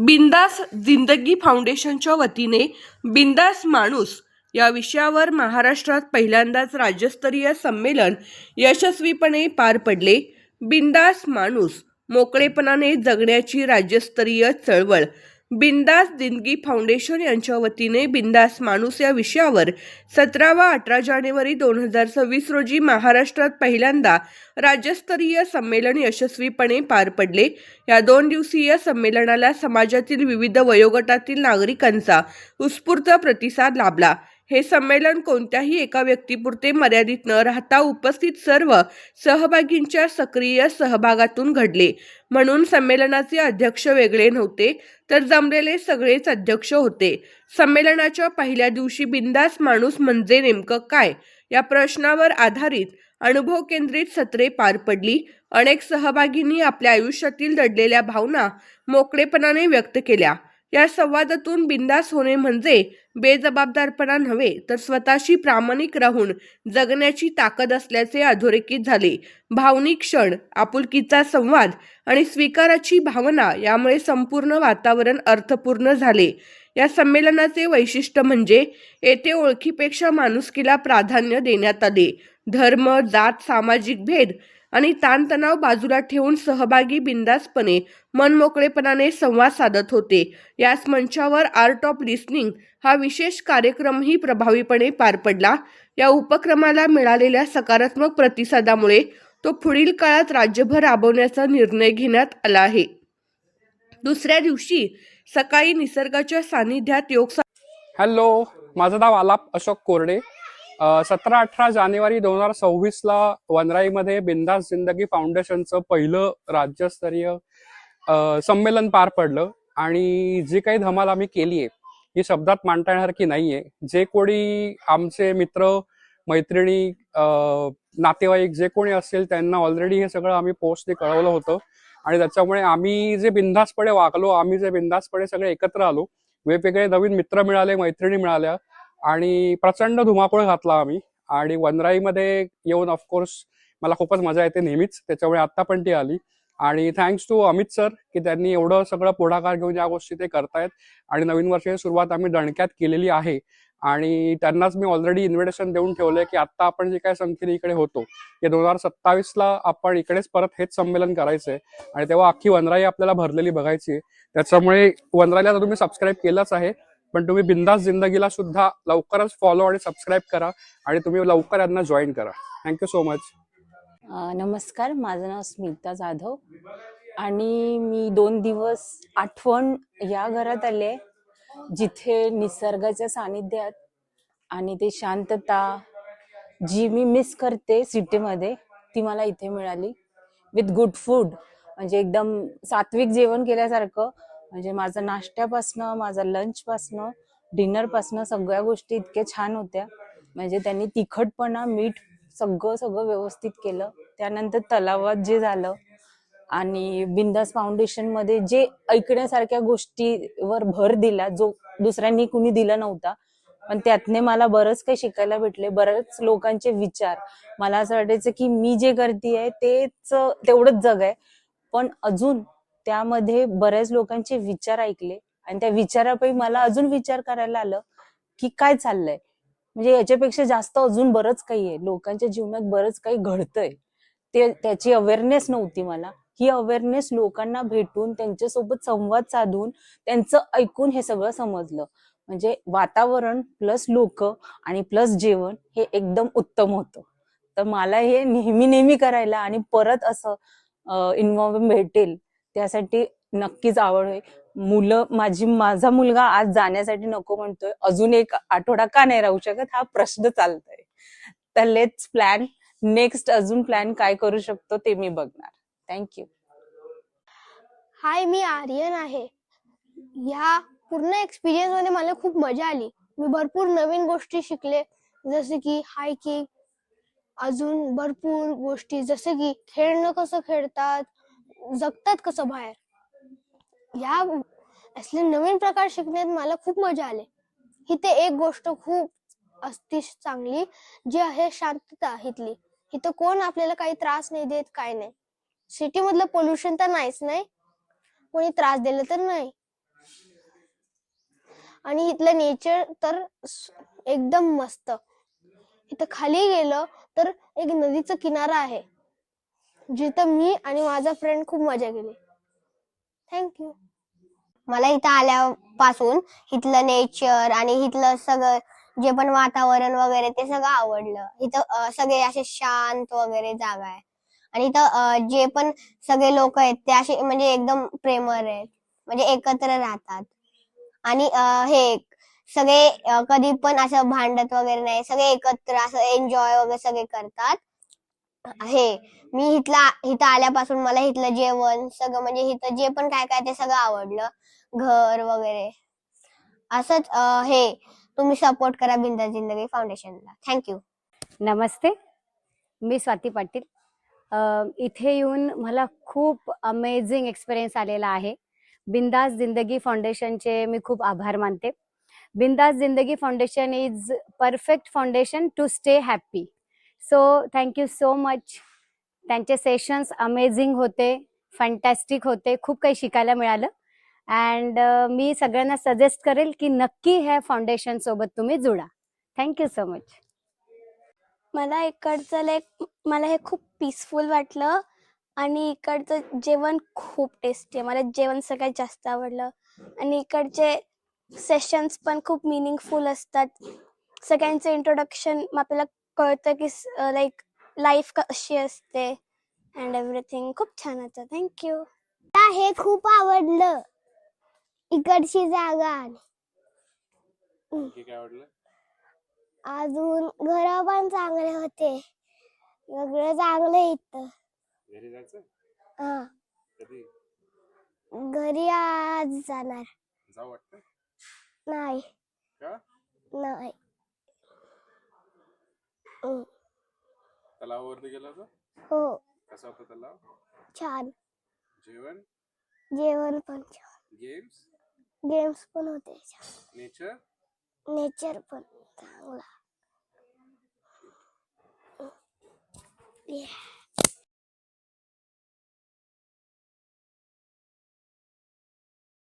बिंदास जिंदगी फाउंडेशनच्या वतीने बिंदास माणूस या विषयावर महाराष्ट्रात पहिल्यांदाच राज्यस्तरीय संमेलन यशस्वीपणे पार पडले. बिंदास माणूस मोकळेपणाने जगण्याची राज्यस्तरीय चळवळ बिंदास दिंदगी फाउंडेशन यांच्या वतीने बिंदास माणूस या विषयावर सतरा व अठरा जानेवारी दोन हजार सव्वीस रोजी महाराष्ट्रात पहिल्यांदा राज्यस्तरीय संमेलन यशस्वीपणे पार पडले. या दोन दिवसीय संमेलनाला समाजातील विविध वयोगटातील नागरिकांचा उत्स्फूर्त प्रतिसाद लाभला. हे संमेलन कोणत्याही एका व्यक्तीपुरते मर्यादित न राहता उपस्थित सर्व सहभागींच्या सक्रिय सहभागातून घडले. म्हणून संमेलनाचे अध्यक्ष वेगळे नव्हते तर जमलेले सगळेच अध्यक्ष होते. संमेलनाच्या पहिल्या दिवशी बिंदास माणूस म्हणजे नेमकं काय? या प्रश्नावर आधारित अनुभव केंद्रित सत्रे पार पडली. अनेक सहभागींनी आपल्या आयुष्यातील दडलेल्या भावना मोकळेपणाने व्यक्त केल्या. या संवादातून बिंदास होणे म्हणजे बेजबाबदारपणा नव्हे तर स्वतःशी प्रामाणिक राहून जगण्याची ताकद असल्याचे अधोरेखित झाले. भावनिक क्षण आपुलकीचा संवाद आणि स्वीकाराची भावना यामुळे संपूर्ण वातावरण अर्थपूर्ण झाले. या संमेलनाचे वैशिष्ट्य म्हणजे येथे ओळखीपेक्षा माणुसकीला प्राधान्य देण्यात आले. धर्म जात सामाजिक भेद आणि ताणतणाव बाजूला ठेवून सहभागी बिंदासपणे मनमोकळेपणाने संवाद साधत होते. याच मंचावर आर्ट ऑफ लिस्निंग हा विशेष कार्यक्रमही प्रभावीपणे पार पडला. या उपक्रमाला मिळालेल्या सकारात्मक प्रतिसादामुळे तो पुढील काळात राज्यभर राबवण्याचा निर्णय घेण्यात आला आहे. दुसऱ्या दिवशी सकाळी निसर्गाच्या सानिध्यात योग हॅलो माझं नाव आलाप अशोक कोरडे. सतरा अठरा जानेवारी दोन हजार सव्वीसला वनराईमध्ये बिंदास जिंदगी फाउंडेशनचं पहिलं राज्यस्तरीय संमेलन पार पडलं. आणि जी काही धमाल आम्ही केली आहे ही शब्दात मांडता येण्यासारखी नाही जे कोणी आमचे मित्र मैत्रिणी नातेवाईक जे कोणी असेल त्यांना ऑलरेडी हे सगळं आम्ही पोस्टने कळवलं होतं. आणि त्याच्यामुळे आम्ही जे बिंदासपणे वागलो आम्ही जे बिंदासपणे सगळे एकत्र आलो वेगवेगळे नवीन मित्र मिळाले मैत्रिणी मिळाल्या आणि प्रचंड धुमाकूळ घातला आम्ही. आणि वनराईमध्ये येऊन ऑफकोर्स मला खूपच मजा येते नेहमीच. त्याच्यामुळे आता पण ती आली. आणि थँक्स टू अमित सर की त्यांनी एवढं सगळं पुढाकार घेऊन या गोष्टी ते करतायत. आणि नवीन वर्षाची सुरुवात आम्ही दणक्यात केलेली आहे. आणि त्यांनाच मी ऑलरेडी इन्व्हिटेशन देऊन ठेवलंय की आता आपण जे काय संख्येने इकडे होतो ते दोन हजार सत्तावीसला आपण इकडेच परत हेच संमेलन करायचंय. आणि तेव्हा अख्खी वनराई आपल्याला भरलेली बघायची आहे. त्याच्यामुळे वनराईला तर तुम्ही सबस्क्राईब केलंच आहे. पण तुम्ही बिंदास जिंदगीला सुद्धा लवकरच फॉलो आणि सबस्क्राईब करा आणि तुम्ही लवकर यांना जॉईन करा. थँक्यू सो मच नमस्कार माझं नाव स्मिता जाधव आणि मी दोन दिवस आठवण या घरात आले जिथे निसर्गाच्या सानिध्यात आणि ते शांतता जी मी मिस करते सिटीमध्ये ती मला इथे मिळाली. विथ गुड फूड म्हणजे एकदम सात्विक जेवण केल्यासारखं म्हणजे माझं नाश्त्यापासनं माझं लंचपासनं डिनरपासनं सगळ्या गोष्टी इतक्या छान होत्या. म्हणजे त्यांनी तिखटपणा मीठ सगळं सगळं व्यवस्थित केलं. त्यानंतर तलावात जे झालं आणि बिंदास फाउंडेशनमध्ये जे ऐकण्यासारख्या गोष्टीवर भर दिला जो दुसऱ्यांनी कुणी दिला नव्हता पण त्यातने मला बरंच काही शिकायला भेटले बरेच लोकांचे विचार. मला असं वाटायचं की मी जे करते आहे तेच तेवढंच जग आहे. पण अजून त्यामध्ये बऱ्याच लोकांचे विचार ऐकले आणि त्या विचारापैकी मला अजून विचार करायला आलं की काय चाललंय? म्हणजे याच्यापेक्षा जास्त अजून बरंच काही आहे. लोकांच्या जीवनात बरंच काही घडतंय. ते त्याची अवेअरनेस नव्हती मला. ही अवेअरनेस लोकांना भेटून त्यांच्यासोबत संवाद साधून त्यांचं ऐकून हे सगळं समजलं. म्हणजे वातावरण प्लस लोक आणि प्लस जेवण हे एकदम उत्तम होतं. तर मला हे नेहमी नेहमी करायला आणि परत असं इन्व्हॉल्व भेटेल. त्यासाठी नक्कीच आवड आहे. मुलं माझी माझा मुलगा आज जाण्यासाठी नको म्हणतोय. अजून एक आठवडा का नाही राहू शकत? हा प्रश्न चालतोय. तर लेट्स प्लॅन नेक्स्ट अजून प्लॅन काय करू शकतो ते मी बघणार. थँक्यू हाय मी आर्यन आहे. ह्या पूर्ण एक्सपिरियन्समध्ये मला खूप मजा आली. मी भरपूर नवीन गोष्टी शिकले. जसे की हायकिंग अजून भरपूर गोष्टी. जसे की खेळणं कसं खेळतात जगतात कसं बाहेर? या असले नवीन प्रकार शिकण्यात मला खूप मजा आली. इथे एक गोष्ट खूप असती चांगली जी आहे शांतता इथली. इथं कोण आपल्याला काही त्रास नाही देत काय नाही. सिटी मधलं पोल्युशन तर नाहीच नाही? कोणी त्रास दिला तर नाही. आणि इथलं नेचर तर एकदम मस्त. इथं खाली गेलं तर एक नदीचा किनारा आहे. जिथं मी आणि माझा फ्रेंड खूप मजा केली. थँक्यू मला इथं आल्यापासून इथलं नेचर आणि इथलं सगळं जे पण वातावरण वगैरे ते सगळं आवडलं. इथं सगळे असे शांत वगैरे जागा आहे. आणि इथं जे पण सगळे लोक आहेत ते असे म्हणजे एकदम प्रेमर आहेत. म्हणजे एकत्र राहतात. आणि हे सगळे कधी पण असं भांडत वगैरे नाही. सगळे एकत्र असं एन्जॉय वगैरे सगळे करतात. हे मी इथला इथं आल्यापासून मला इथलं जेवण सगळं म्हणजे इथं जे पण काय काय ते सगळं आवडलं. घर वगैरे. असंच हे तुम्ही सपोर्ट करा बिंदा जिंदगी फाउंडेशनला थँक्यू नमस्ते. मी स्वाती पाटील. इथे येऊन मला खूप अमेझिंग एक्सपिरियन्स आलेला आहे. बिंदास जिंदगी फाउंडेशनचे मी खूप आभार मानते. Bindaas Zindagi foundation is perfect foundation to stay happy so thank you so much त्यांचे सेशन्स अमेझिंग होते फॅन्टॅस्टिक होते खूप काही शिकायला मिळालं. अँड uh, मी सगळ्यांना सजेस्ट करेल की नक्की ह्या फाउंडेशन सोबत तुम्ही जुडा. थँक्यू सो मच मला इकडचं लाईक मला हे खूप पीसफुल वाटलं. आणि इकडचं जेवण खूप टेस्टी आहे. मला जेवण सगळ्यात जास्त आवडलं. आणि इकडचे सेशन्स पण खूप मिनिंगफुल असतात. सगळ्यांचं इंट्रोडक्शन आपल्याला कळतं की लाईक लाईफ कशी असते अँड एव्हरीथिंग खूप छान होतं. थँक्यू हे खूप आवडलं. इकडची जागा काय आवडलं? अजून घर पण चांगले होते. सगळं चांगलं इथं. घरी जायचं? हा. कधी? घरी आज जाणार. जाऊ वाटतं? नाही. का? नाही. हम्म, तलावावरती गेला होता? हो. कसा होता तलाव? छान. जेवण? जेवण पण छान. गेम्स? गेम्स पण होते. छान नेचर? नेचर पण चांगला. Yeah.